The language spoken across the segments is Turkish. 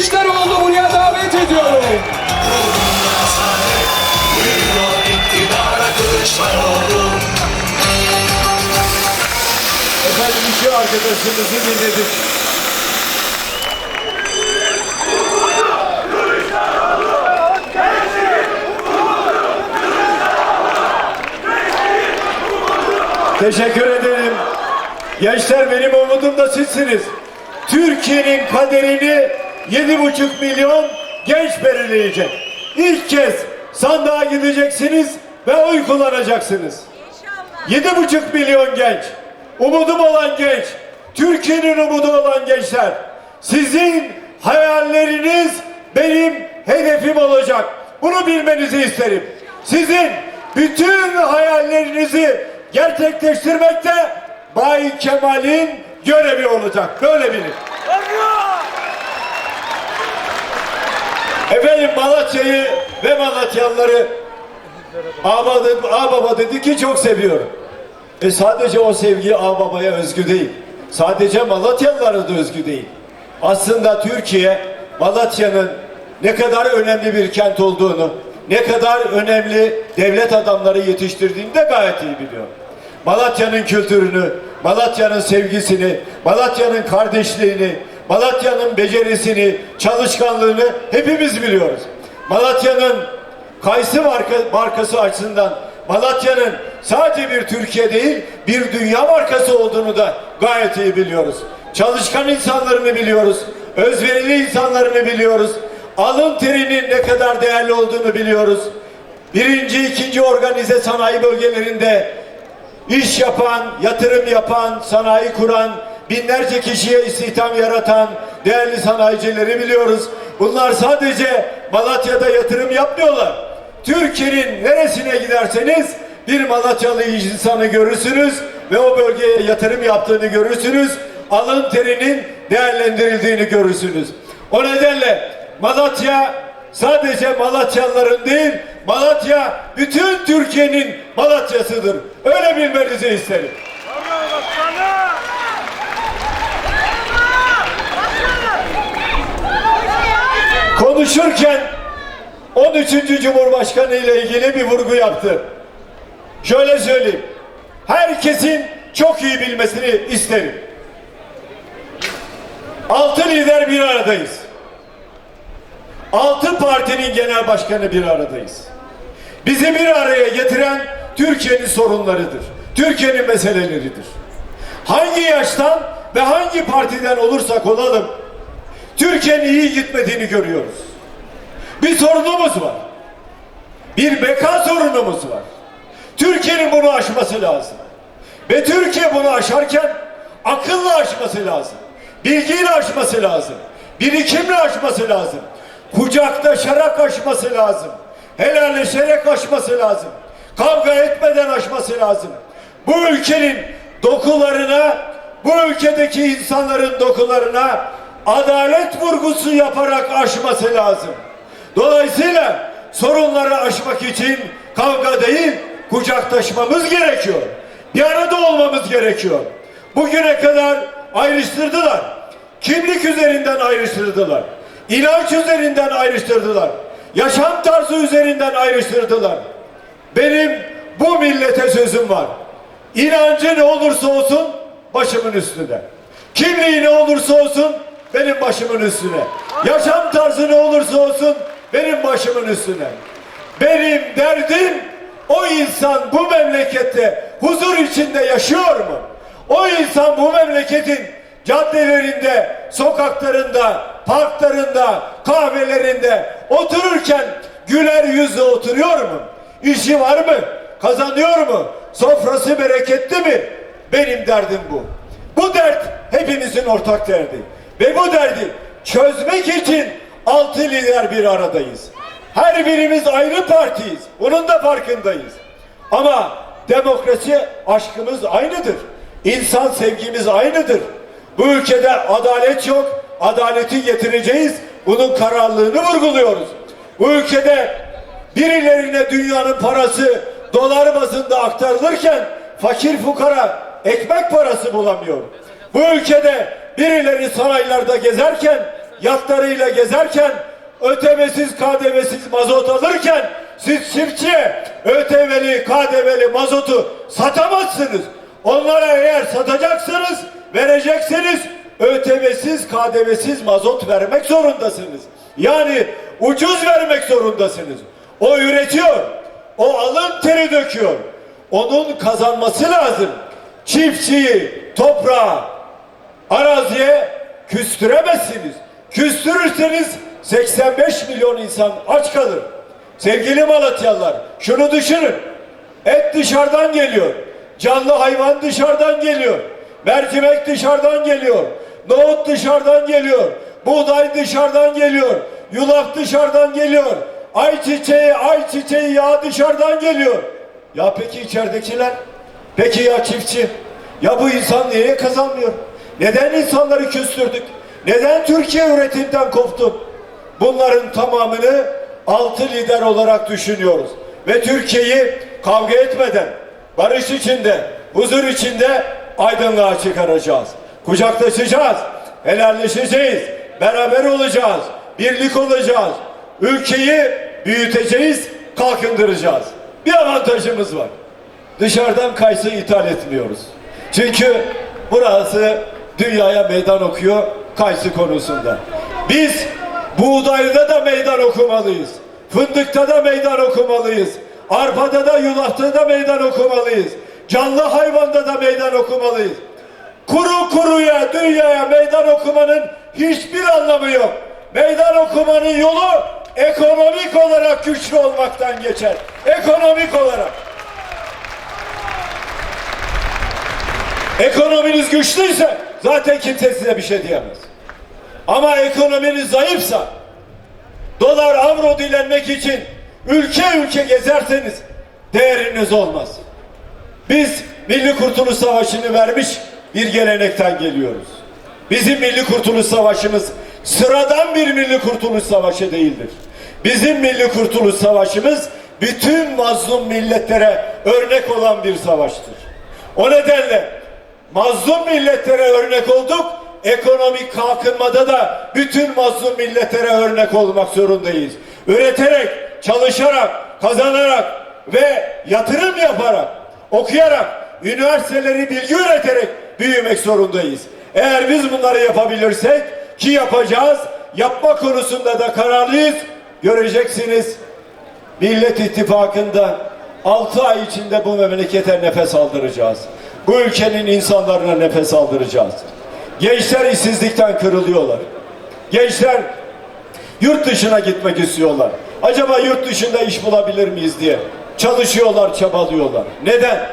Kılıçdaroğlu buraya davet ediyorum. Efendim iki arkadaşımızı dinledik. Teşekkür ederim. Gençler benim umudum da sizsiniz. Türkiye'nin kaderini yedi buçuk milyon genç belirleyecek. İlk kez sandığa gideceksiniz ve oy kullanacaksınız. Yedi buçuk milyon genç, umudum olan genç, Türkiye'nin umudu olan gençler. Sizin hayalleriniz benim hedefim olacak. Bunu bilmenizi isterim. Sizin bütün hayallerinizi gerçekleştirmekte Bay Kemal'in görevi olacak. Böyle bilin. Efendim Malatya'yı ve Malatyalıları Ağababa, ağababa dedi ki çok seviyorum. E sadece o sevgi ağababaya özgü değil. Sadece Malatyalılara da özgü değil. Aslında Türkiye Malatya'nın ne kadar önemli bir kent olduğunu, ne kadar önemli devlet adamları yetiştirdiğini de gayet iyi biliyor. Malatya'nın kültürünü, Malatya'nın sevgisini, Malatya'nın kardeşliğini, Malatya'nın becerisini, çalışkanlığını hepimiz biliyoruz. Malatya'nın Kayısı marka, markası açısından Malatya'nın sadece bir Türkiye değil bir dünya markası olduğunu da gayet iyi biliyoruz. Çalışkan insanlarını biliyoruz. Özverili insanlarını biliyoruz. Alın terinin ne kadar değerli olduğunu biliyoruz. Birinci, ikinci organize sanayi bölgelerinde iş yapan, yatırım yapan, sanayi kuran, binlerce kişiye istihdam yaratan değerli sanayicileri biliyoruz. Bunlar sadece Malatya'da yatırım yapmıyorlar. Türkiye'nin neresine giderseniz bir Malatyalı insanı görürsünüz ve o bölgeye yatırım yaptığını görürsünüz. Alın terinin değerlendirildiğini görürsünüz. O nedenle Malatya sadece Malatyalıların değil, Malatya bütün Türkiye'nin Malatya'sıdır. Öyle bilmenizi isterim. Konuşurken 13. Cumhurbaşkanı ile ilgili bir vurgu yaptı. Şöyle söyleyeyim. Herkesin çok iyi bilmesini isterim. Altı lider bir aradayız. Altı partinin genel başkanı bir aradayız. Bizi bir araya getiren Türkiye'nin sorunlarıdır. Türkiye'nin meseleleridir. Hangi yaştan ve hangi partiden olursak olalım Türkiye'nin iyi gitmediğini görüyoruz. Bir sorunumuz var. Bir beka sorunumuz var. Türkiye'nin bunu aşması lazım. Ve Türkiye bunu aşarken akılla aşması lazım. Bilgiyle aşması lazım. Birikimle aşması lazım. Kucaklaşarak aşması lazım. Helalleşerek aşması lazım. Kavga etmeden aşması lazım. Bu ülkenin dokularına, bu ülkedeki insanların dokularına adalet vurgusu yaparak aşması lazım. Dolayısıyla sorunları aşmak için kavga değil, kucaklaşmamız gerekiyor. Bir arada olmamız gerekiyor. Bugüne kadar ayrıştırdılar. Kimlik üzerinden ayrıştırdılar. İnanç üzerinden ayrıştırdılar. Yaşam tarzı üzerinden ayrıştırdılar. Benim bu millete sözüm var. İnancı ne olursa olsun başımın üstünde. Kimliği ne olursa olsun benim başımın üstüne. Yaşam tarzı ne olursa olsun benim başımın üstüne. Benim derdim o insan bu memlekette huzur içinde yaşıyor mu? O insan bu memleketin caddelerinde, sokaklarında, parklarında, kahvelerinde otururken güler yüzle oturuyor mu? İşi var mı? Kazanıyor mu? Sofrası bereketli mi? Benim derdim bu. Bu dert hepimizin ortak derdi. Ve bu derdi çözmek için altı lider bir aradayız. Her birimiz ayrı partiyiz. Bunun da farkındayız. Ama demokrasi aşkımız aynıdır. İnsan sevgimiz aynıdır. Bu ülkede adalet yok. Adaleti getireceğiz. Bunun kararlılığını vurguluyoruz. Bu ülkede birilerine dünyanın parası dolar bazında aktarılırken fakir fukara ekmek parası bulamıyor. Bu ülkede birileri saraylarda gezerken yatlarıyla gezerken ötemesiz KDV'siz mazot alırken siz çiftçiye ÖTV'li KDV'li mazotu satamazsınız. Onlara eğer satacaksanız vereceksiniz ÖTV'siz KDV'siz mazot vermek zorundasınız. Yani ucuz vermek zorundasınız. O üretiyor. O alın teri döküyor. Onun kazanması lazım. Çiftçiyi, toprağa, araziye küstüremezsiniz. Küstürürseniz 85 milyon insan aç kalır. Sevgili Malatyalılar şunu düşünün. Et dışarıdan geliyor. Canlı hayvan dışarıdan geliyor. Mercimek dışarıdan geliyor. Nohut dışarıdan geliyor. Buğday dışarıdan geliyor. Yulaf dışarıdan geliyor. Ayçiçeği, ayçiçeği yağı dışarıdan geliyor. Ya peki içeridekiler? Peki ya çiftçi? Ya bu insan niye kazanmıyor? Neden insanları küstürdük? Neden Türkiye üretimden koptu? Bunların tamamını altı lider olarak düşünüyoruz. Ve Türkiye'yi kavga etmeden, barış içinde, huzur içinde aydınlığa çıkaracağız. Kucaklaşacağız, helalleşeceğiz, beraber olacağız, birlik olacağız. Ülkeyi büyüteceğiz, kalkındıracağız. Bir avantajımız var. Dışarıdan kayısı ithal etmiyoruz. Çünkü burası dünyaya meydan okuyor kayısı konusunda. Biz buğdayda da meydan okumalıyız. Fındıkta da meydan okumalıyız. Arpada da yulafta da meydan okumalıyız. Canlı hayvanda da meydan okumalıyız. Kuru kuruya dünyaya meydan okumanın hiçbir anlamı yok. Meydan okumanın yolu ekonomik olarak güçlü olmaktan geçer. Ekonomik olarak. Ekonominiz güçlüyse zaten kimse size bir şey diyemez. Ama ekonominiz zayıfsa dolar avro dilenmek için ülke ülke gezerseniz değeriniz olmaz. Biz Milli Kurtuluş Savaşı'nı vermiş bir gelenekten geliyoruz. Bizim Milli Kurtuluş Savaşımız sıradan bir Milli Kurtuluş Savaşı değildir. Bizim Milli Kurtuluş Savaşımız bütün mazlum milletlere örnek olan bir savaştır. O nedenle mazlum milletlere örnek olduk. Ekonomik kalkınmada da bütün mazlum milletlere örnek olmak zorundayız. Üreterek, çalışarak, kazanarak ve yatırım yaparak, okuyarak, üniversiteleri bilgi üreterek büyümek zorundayız. Eğer biz bunları yapabilirsek ki yapacağız, yapma konusunda da kararlıyız. Göreceksiniz Millet İttifakı'nda 6 ay içinde bu memlekete nefes aldıracağız. Bu ülkenin insanlarına nefes aldıracağız. Gençler işsizlikten kırılıyorlar. Gençler yurt dışına gitmek istiyorlar. Acaba yurt dışında iş bulabilir miyiz diye çalışıyorlar, çabalıyorlar. Neden?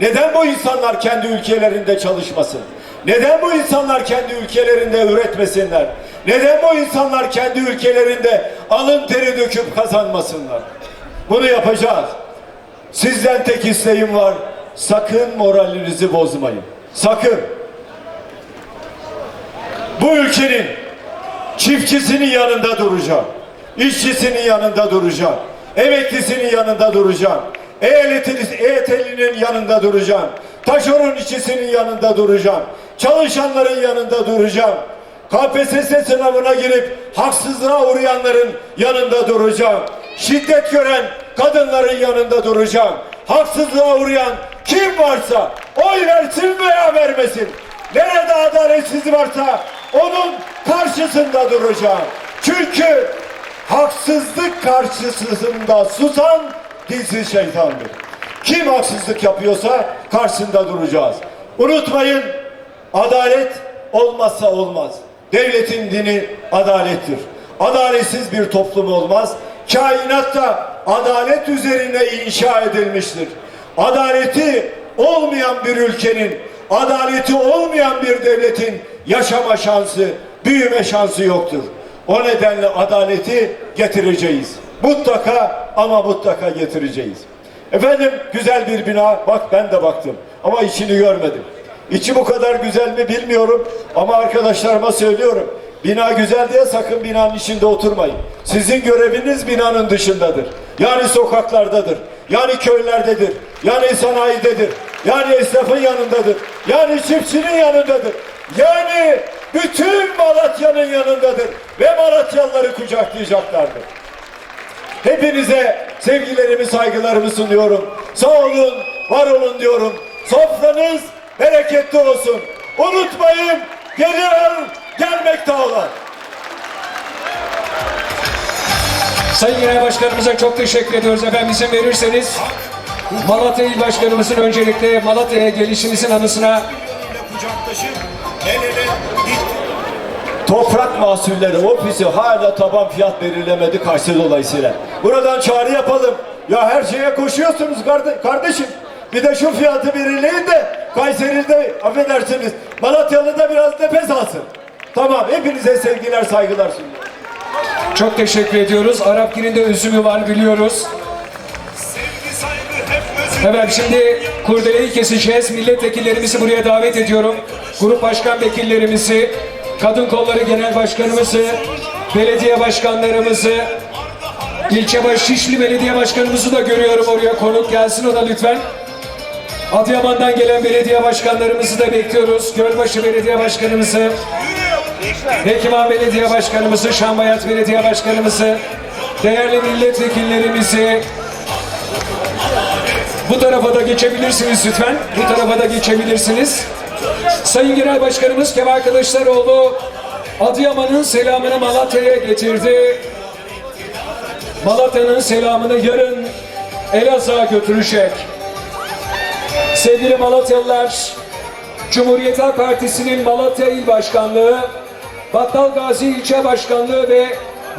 Neden bu insanlar kendi ülkelerinde çalışmasın? Neden bu insanlar kendi ülkelerinde üretmesinler? Neden bu insanlar kendi ülkelerinde alın teri döküp kazanmasınlar? Bunu yapacağız. Sizden tek isteğim var. Sakın moralinizi bozmayın. Sakın. Bu ülkenin çiftçisinin yanında duracağım. İşçisinin yanında duracağım. Emeklisinin yanında duracağım. EYT'linin yanında duracağım. Taşeron işçisinin yanında duracağım. Çalışanların yanında duracağım. KPSS sınavına girip haksızlığa uğrayanların yanında duracağım. Şiddet gören kadınların yanında duracağım. Haksızlığa uğrayan kim varsa oy versin veya vermesin. Nerede adaletsizlik varsa onun karşısında duracağım. Çünkü haksızlık karşısında susan dilsiz şeytandır. Kim haksızlık yapıyorsa karşısında duracağız. Unutmayın adalet olmazsa olmaz. Devletin dini adalettir. Adaletsiz bir toplum olmaz. Kainat da adalet üzerine inşa edilmiştir. Adaleti olmayan bir ülkenin, adaleti olmayan bir devletin yaşama şansı, büyüme şansı yoktur. O nedenle adaleti getireceğiz. Mutlaka ama mutlaka getireceğiz. Efendim güzel bir bina. Bak ben de baktım. Ama içini görmedim. İçi bu kadar güzel mi bilmiyorum. Ama arkadaşlarıma söylüyorum. Bina güzel diye sakın binanın içinde oturmayın. Sizin göreviniz binanın dışındadır. Yani sokaklardadır. Yani köylerdedir. Yani sanayidedir. Yani esnafın yanındadır. Yani çiftçinin yanındadır. Yani bütün Malatya'nın yanındadır. ve Malatyalıları kucaklayacaklardır. Hepinize sevgilerimi, saygılarımı sunuyorum. Sağ olun, var olun diyorum. Sofranız bereketli olsun. Unutmayın, geliyor, gelmekte olan. Sayın Genel Başkanımıza çok teşekkür ediyoruz efendim izin verirseniz. Malatya İl Başkanımızın öncelikle Malatya'ya gelişimizin anısına Toprak mahsulleri ofisi hala taban fiyat belirlemedi Kayseri dolayısıyla. Buradan çağrı yapalım. Ya her şeye koşuyorsunuz karde- kardeşim. Bir de şu fiyatı belirleyin de Kayseri'de affedersiniz Malatyalı da biraz nefes alsın. Tamam hepinize sevgiler saygılar sunuyorum. Çok teşekkür ediyoruz. Arap Giri'nde üzümü var biliyoruz. Efendim şimdi kurdeleyi keseceğiz. Milletvekillerimizi buraya davet ediyorum. Grup başkan vekillerimizi, kadın kolları genel başkanımızı, belediye başkanlarımızı, ilçe baş Şişli belediye başkanımızı da görüyorum oraya konuk gelsin o da lütfen. Adıyaman'dan gelen belediye başkanlarımızı da bekliyoruz. Gölbaşı belediye başkanımızı, Hekiman Belediye Başkanımızı, Şambayat Belediye Başkanımızı, değerli milletvekillerimizi, bu tarafa da geçebilirsiniz lütfen. Bu tarafa da geçebilirsiniz. Sayın Genel Başkanımız Kemal Kılıçdaroğlu Adıyaman'ın selamını Malatya'ya getirdi. Malatya'nın selamını yarın Elazığ'a götürecek. Sevgili Malatyalılar, Cumhuriyet Halk Partisi'nin Malatya İl Başkanlığı, Battal Gazi İlçe Başkanlığı ve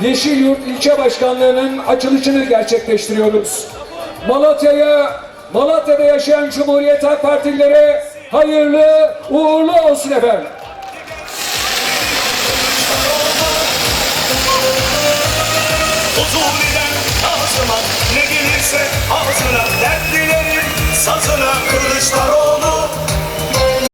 Yeşilyurt İlçe Başkanlığı'nın açılışını gerçekleştiriyoruz. Malatya'ya, Malatya'da yaşayan Cumhuriyet Halk Partililere hayırlı, uğurlu olsun efendim. Ne gelirse ağzına Dert dilerim sazına Kılıçdaroğlu